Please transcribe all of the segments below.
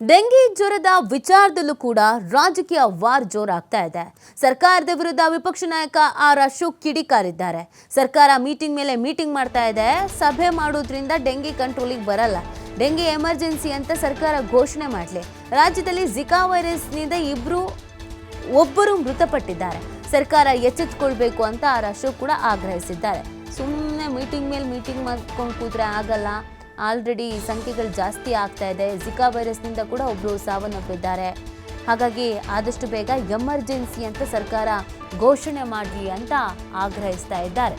Dengue ಜ್ವರದ ವಿಚಾರದಲ್ಲೂ ಕೂಡ ರಾಜಕೀಯ ವಾರ್ ಜೋರಾಗ್ತಾ ಇದೆ. ಸರ್ಕಾರದ ವಿರುದ್ಧ ವಿಪಕ್ಷ ನಾಯಕ ಆರ್ ಅಶೋಕ್ ಕಿಡಿಕಾರಿದ್ದಾರೆ. ಸರ್ಕಾರ ಮೀಟಿಂಗ್ ಮೇಲೆ ಮೀಟಿಂಗ್ ಮಾಡ್ತಾ ಇದೆ. ಸಭೆ ಮಾಡೋದ್ರಿಂದ ಡೆಂಗಿ ಕಂಟ್ರೋಲಿಗೆ ಬರಲ್ಲ. ಡೆಂಗಿ ಎಮರ್ಜೆನ್ಸಿ ಅಂತ ಸರ್ಕಾರ ಘೋಷಣೆ ಮಾಡಲಿ. ರಾಜ್ಯದಲ್ಲಿ ಜಿಕಾ ವೈರಸ್ನಿಂದ ಇಬ್ರು, ಒಬ್ಬರು ಮೃತಪಟ್ಟಿದ್ದಾರೆ. ಸರ್ಕಾರ ಎಚ್ಚೆತ್ಕೊಳ್ಬೇಕು ಅಂತ ಆರ್ ಅಶೋಕ್ ಕೂಡ ಆಗ್ರಹಿಸಿದ್ದಾರೆ. ಸುಮ್ಮನೆ ಮೀಟಿಂಗ್ ಮೇಲೆ ಮೀಟಿಂಗ್ ಮಾಡ್ಕೊಂಡು ಕೂತ್ರೆ ಆಗಲ್ಲ. ಆಲ್ರೆಡಿ ಸಂಖ್ಯೆಗಳು ಜಾಸ್ತಿ ಆಗ್ತಾ ಇದೆ. ಜಿಕಾ ವೈರಸ್ನಿಂದ ಕೂಡ ಒಬ್ಬರು ಸಾವನ್ನಪ್ಪಿದ್ದಾರೆ. ಹಾಗಾಗಿ ಆದಷ್ಟು ಬೇಗ ಎಮರ್ಜೆನ್ಸಿ ಅಂತ ಸರ್ಕಾರ ಘೋಷಣೆ ಮಾಡಲಿ ಅಂತ ಆಗ್ರಹಿಸ್ತಾ ಇದ್ದಾರೆ.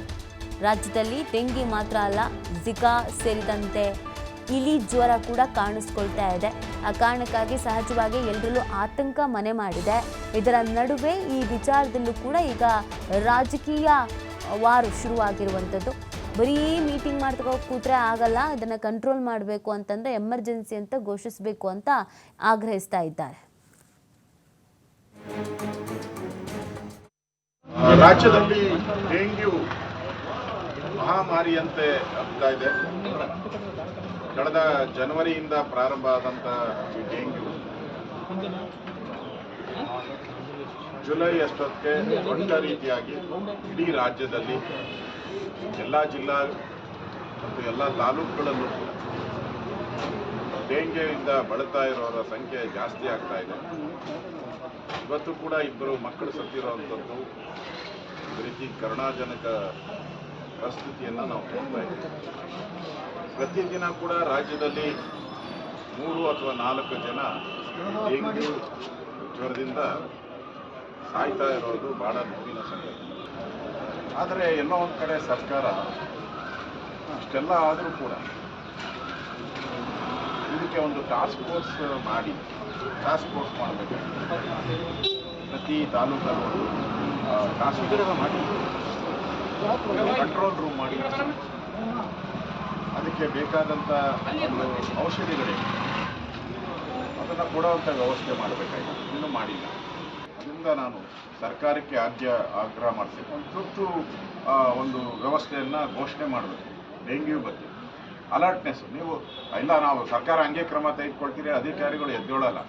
ರಾಜ್ಯದಲ್ಲಿ ಡೆಂಗಿ ಮಾತ್ರ ಅಲ್ಲ ಜಿಕಾ ಸೇರಿದಂತೆ ಇಲಿ ಜ್ವರ ಕೂಡ ಕಾಣಿಸ್ಕೊಳ್ತಾ ಇದೆ. ಆ ಕಾರಣಕ್ಕಾಗಿ ಸಹಜವಾಗಿ ಎಲ್ಲರಲ್ಲೂ ಆತಂಕ ಮನೆ ಮಾಡಿದೆ. ಇದರ ನಡುವೆ ಈ ವಿಚಾರದಲ್ಲೂ ಕೂಡ ಈಗ ರಾಜಕೀಯ ವಾರು ಶುರುವಾಗಿರುವಂಥದ್ದು. ಬರೀ ಮೀಟಿಂಗ್ ಮಾಡ್ತಾ ಕೂತ್ರೆ ಆಗಲ್ಲ, ಇದನ್ನು ಕಂಟ್ರೋಲ್ ಮಾಡಬೇಕು ಅಂತಂದ್ರೆ ಎಮರ್ಜೆನ್ಸಿ ಅಂತ ಘೋಷಿಸಬೇಕು ಅಂತ ಆಗ್ರಹಿಸ್ತಾ ಇದ್ದಾರೆ. ರಾಜ್ಯದಲ್ಲಿ ಡೆಂಗ್ಯೂ ಮಹಾಮಾರಿಯಂತೆ ಆಗ್ತಾ ಇದೆ. ಕಳೆದ ಜನವರಿಯಿಂದ ಪ್ರಾರಂಭ ಆದಂಥ ಈ ಡೆಂಗ್ಯೂ ಜುಲೈ ಅಷ್ಟೊತ್ತಿಗೆ ದೊಡ್ಡ ರೀತಿಯಾಗಿ ಇಡೀ ರಾಜ್ಯದಲ್ಲಿ ಎಲ್ಲ ಜಿಲ್ಲಾ ಮತ್ತು ಎಲ್ಲ ತಾಲೂಕುಗಳಲ್ಲೂ ಡೇಂಜರಿಂದ ಬಳಲ್ತಾ ಇರೋರ ಸಂಖ್ಯೆ ಜಾಸ್ತಿ ಆಗ್ತಾ ಇದೆ. ಇವತ್ತು ಕೂಡ ಇಬ್ಬರು ಮಕ್ಕಳು ಸತ್ತಿರೋವಂಥದ್ದು ಈ ರೀತಿ ಕರುಣಾಜನಕ ಪರಿಸ್ಥಿತಿಯನ್ನು ನಾವು ನೋಡ್ತಾ ಇದ್ದೀವಿ. ಪ್ರತಿದಿನ ಕೂಡ ರಾಜ್ಯದಲ್ಲಿ ಮೂರು ಅಥವಾ ನಾಲ್ಕು ಜನ ಡೆಂಗ್ಯೂ ಜ್ವರದಿಂದ ಸಾಯ್ತಾ ಇರೋದು ಬಹಳ ನೋವಿನ ಸಂಗತಿ. ಆದರೆ ಎಲ್ಲೋ ಒಂದು ಕಡೆ ಸರ್ಕಾರ ಅಷ್ಟೆಲ್ಲ ಆದರೂ ಕೂಡ ಇದಕ್ಕೆ ಒಂದು ಟಾಸ್ಕ್ ಫೋರ್ಸ್ ಮಾಡಿ ಟಾಸ್ಕ್ ಫೋರ್ಸ್ ಮಾಡಬೇಕು. ಪ್ರತಿ ತಾಲೂಕಲ್ಲೂ ಟಾಸ್ಕ್ ಮಾಡಿ ಕಂಟ್ರೋಲ್ ರೂಮ್ ಮಾಡಿ. ಅದಕ್ಕೆ ಬೇಕಾದಂಥ ಔಷಧಿಗಳಿವೆ. ಅದನ್ನು ಕೊಡೋವಂಥ ವ್ಯವಸ್ಥೆ ಮಾಡಬೇಕಾಗಿದೆ ಇನ್ನೂ ಮಾಡಿಲ್ಲ. ಅದರಿಂದ ನಾನು ಸರ್ಕಾರಕ್ಕೆ ಆದ್ಯ ಆಗ್ರಹ ಮಾಡ್ತೀನಿ ಒಂದು ತುರ್ತು ಒಂದು ವ್ಯವಸ್ಥೆಯನ್ನು ಘೋಷಣೆ ಮಾಡಬೇಕು. ಡೆಂಗ್ಯೂ ಬಗ್ಗೆ. ಅಲರ್ಟ್ನೆಸ್ ನೀವು, ಇಲ್ಲ, ನಾವು ಸರ್ಕಾರ ಹಂಗೆ ಕ್ರಮ ತೆಗೆದುಕೊಳ್ತೀರಿ, ಅಧಿಕಾರಿಗಳು ಎದ್ದೇಳಲ್ಲ.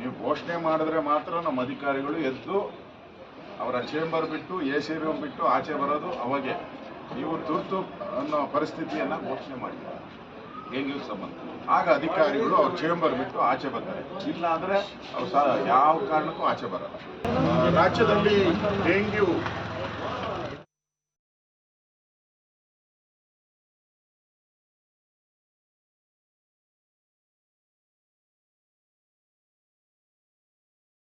ನೀವು ಘೋಷಣೆ ಮಾಡಿದ್ರೆ ಮಾತ್ರ ನಮ್ಮ ಅಧಿಕಾರಿಗಳು ಎದ್ದು, ಅವರ ಚೇಂಬರ್ ಬಿಟ್ಟು ಎ ಸಿ ರೂಮ್ ಬಿಟ್ಟು ಆಚೆ ಬರೋದು ಅವಾಗೆ. ನೀವು ತುರ್ತು ಅನ್ನೋ ಪರಿಸ್ಥಿತಿಯನ್ನು ಘೋಷಣೆ ಮಾಡಿ. ಡೆಂಗ್ಯೂ ಸಂಬಂಧ ಆಗ ಅಧಿಕಾರಿಗಳು ಅವ್ರ ಚೇಂಬರ್ ಬಿಟ್ಟು ಆಚೆ ಬರ್ತಾರೆ. ಇಲ್ಲ ಅಂದ್ರೆ ಅವ್ರು ಯಾವ ಕಾರಣಕ್ಕೂ ಆಚೆ ಬರಲ್ಲ. ರಾಜ್ಯದಲ್ಲಿ ಡೆಂಗ್ಯೂ